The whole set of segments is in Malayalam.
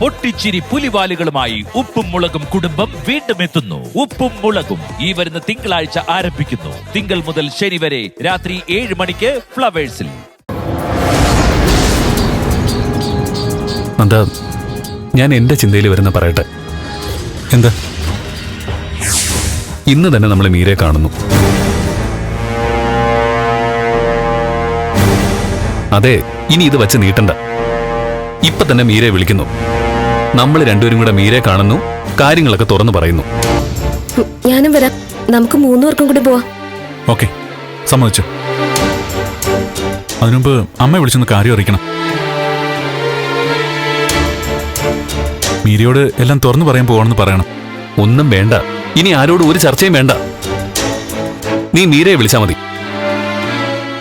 പൊട്ടിച്ചിരി പുലിവാലുകളുമായി ഉപ്പും മുളകും കുടുംബം വീണ്ടും എത്തുന്നു. ഉപ്പും മുളകും ഈ വരുന്ന തിങ്കളാഴ്ച ആരംഭിക്കുന്നു. തിങ്കൾ മുതൽ ശനി വരെ രാത്രി ഏഴ് മണിക്ക് ഫ്ലവേഴ്സിൽ. നന്ദ ഞാൻ എന്റെ ചിന്തയിൽ വരുന്ന പറയട്ടെ. എന്താ? ഇന്ന് തന്നെ നമ്മൾ മീരെ കാണുന്നു. അതെ ഇനി ഇത് വച്ച് നീട്ടണ്ട. ഇപ്പൊ തന്നെ മീരെ വിളിക്കുന്നു. നമ്മൾ രണ്ടുപേരും കൂടെ മീരെ കാണുന്നു കാര്യങ്ങളൊക്കെ തുറന്നു പറയുന്നു. ഞാനും വരാം. നമുക്ക് മൂന്നു പേർക്കും കൂടി പോവാം. ഓക്കെ സമ്മതിച്ചു. അതിനുമുമ്പ് അമ്മ വിളിച്ചൊന്ന് കാര്യം അറിയിക്കണം. മീരയോട് എല്ലാം തുറന്നു പറയാൻ പോകണമെന്ന് പറയണം. ഒന്നും വേണ്ട. ഇനി ആരോടും ഒരു ചർച്ചയും വേണ്ട. നീ മീരയെ വിളിച്ചാ മതി.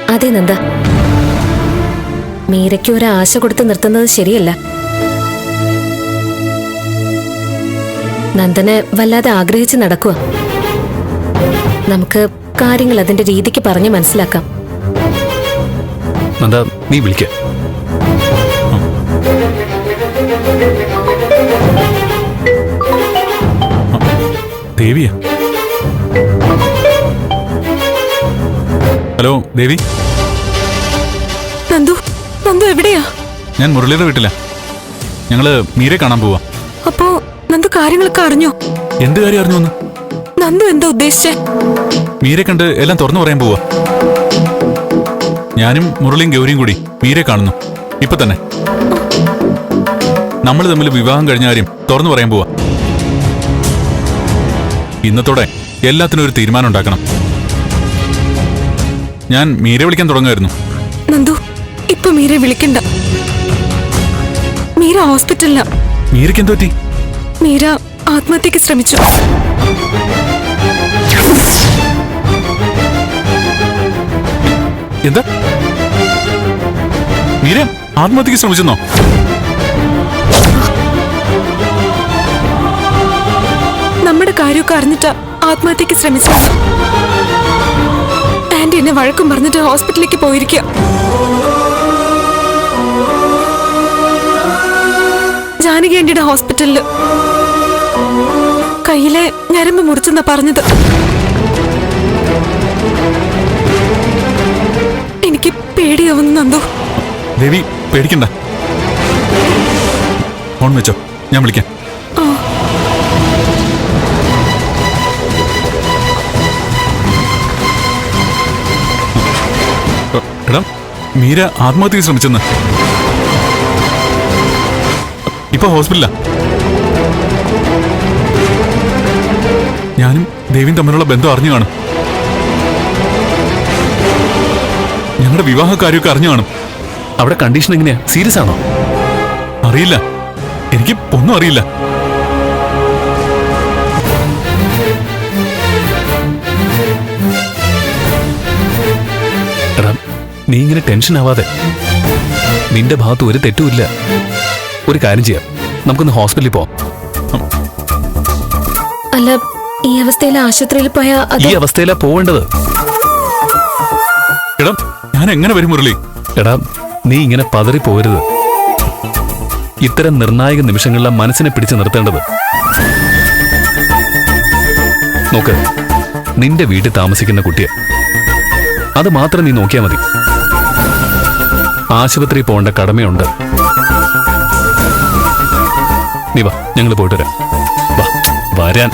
അതെ നന്ദ. മീരയ്ക്ക് ഒരു ആശ കൊടുത്ത് നിർത്തുന്നത് ശരിയല്ല. നന്ദന് വല്ലാതെ ആഗ്രഹിച്ച് നടക്കുക നമുക്ക് കാര്യങ്ങൾ അതിന്റെ രീതിക്ക് പറഞ്ഞ് മനസ്സിലാക്കാം. നന്ദ നീ വിളിക്ക. ദേവിയ. ഹലോ ദേവി. നന്ദു നന്ദു എവിടെയാ? ഞാൻ മുരളിയുടെ വീട്ടിലാ. ഞങ്ങൾ മീരെ കാണാൻ പോവാ. അപ്പോ നന്ദു കാര്യങ്ങളൊക്കെ അറിഞ്ഞോ. എന്ത് കാര്യം അറിഞ്ഞു നന്ദു എന്താ ഉദ്ദേശിച്ചേ? മീരെ കണ്ട് എല്ലാം തുറന്നു പറയാൻ പോവാ. ഞാനും മുരളിയും ഗൗരിയും കൂടി മീരെ കാണുന്നു. ഇപ്പൊ തന്നെ. നമ്മൾ തമ്മിൽ വിവാഹം കഴിഞ്ഞ കാര്യം തുറന്നു പറയാൻ പോവാ. ഇന്നത്തോടെ എല്ലാത്തിനും ഒരു തീരുമാനം ഉണ്ടാക്കണം. ഞാൻ മീരെ വിളിക്കാൻ തുടങ്ങായിരുന്നു നന്ദു ഇപ്പൊ മീരെ വിളിക്കണ്ട. മീര ഹോസ്പിറ്റലിലാ. മീരയ്ക്ക് എന്തോ പറ്റി? മീര ആത്മഹത്യക്ക് ശ്രമിച്ചു. എന്താ? മീര ആത്മഹത്യക്ക് ശ്രമിച്ചെന്നോ? നമ്മുടെ കാര്യമൊക്കെ അറിഞ്ഞിട്ട് ആത്മഹത്യക്ക് ശ്രമിച്ചു. ആന്റി എന്നെ വഴക്കും പറഞ്ഞിട്ട് ഹോസ്പിറ്റലിലേക്ക് പോയിരിക്കുക. ആന്റിയുടെ ഹോസ്പിറ്റലിൽ. കയ്യിലെ ഞരമ്പ് മുറിച്ചെന്നാ പറഞ്ഞത്. എനിക്ക് പേടിയാവുന്നു നന്ദു. രവി പേടിക്കണ്ട. ഫോൺ വെച്ചോ ഞാൻ വിളിക്കാം. എടാ മീര ആത്മഹത്യ ശ്രമിച്ചെന്ന്. ഇപ്പൊ ഹോസ്പിറ്റലാ ഞാനും ദേവിയും തമ്മിലുള്ള ബന്ധം അറിഞ്ഞു കാണും. ഞങ്ങളുടെ വിവാഹ കാര്യമൊക്കെ അറിഞ്ഞു കാണും. അവിടെ കണ്ടീഷൻ എങ്ങനെയാ? സീരിയസ് ആണോ? അറിയില്ല. എനിക്ക് ഒന്നും അറിയില്ല. നീ ഇങ്ങനെ ടെൻഷൻ ആവാതെ. നിന്റെ ഭാഗത്ത് ഒരു തെറ്റുമില്ല ഒരു കാര്യം ചെയ്യാം. നമുക്കൊന്ന് ഹോസ്പിറ്റലിൽ പോവാം. അല്ല ഈ അവസ്ഥയിൽ ആശുപത്രിയിൽ പോയാ അത് ഈ അവസ്ഥയിലാ പോവേണ്ടത്. എടാ ഞാൻ എങ്ങനെ വരും മുരളി? എടാ നീ ഇങ്ങനെ പതറി പോരുത്. ഇത്തരം നിർണായക നിമിഷങ്ങളിലെ മനസ്സിനെ പിടിച്ചു നിർത്തേണ്ടത്. നോക്ക് നിന്റെ വീട്ടിൽ താമസിക്കുന്ന കുട്ടിയെ. അത് മാത്രം നീ നോക്കിയാൽ മതി. ആശുപത്രി പോകേണ്ട കടമയുണ്ട്. നീ വാ ഞങ്ങൾ പോയിട്ട് വരാം. വാ വരാൻ.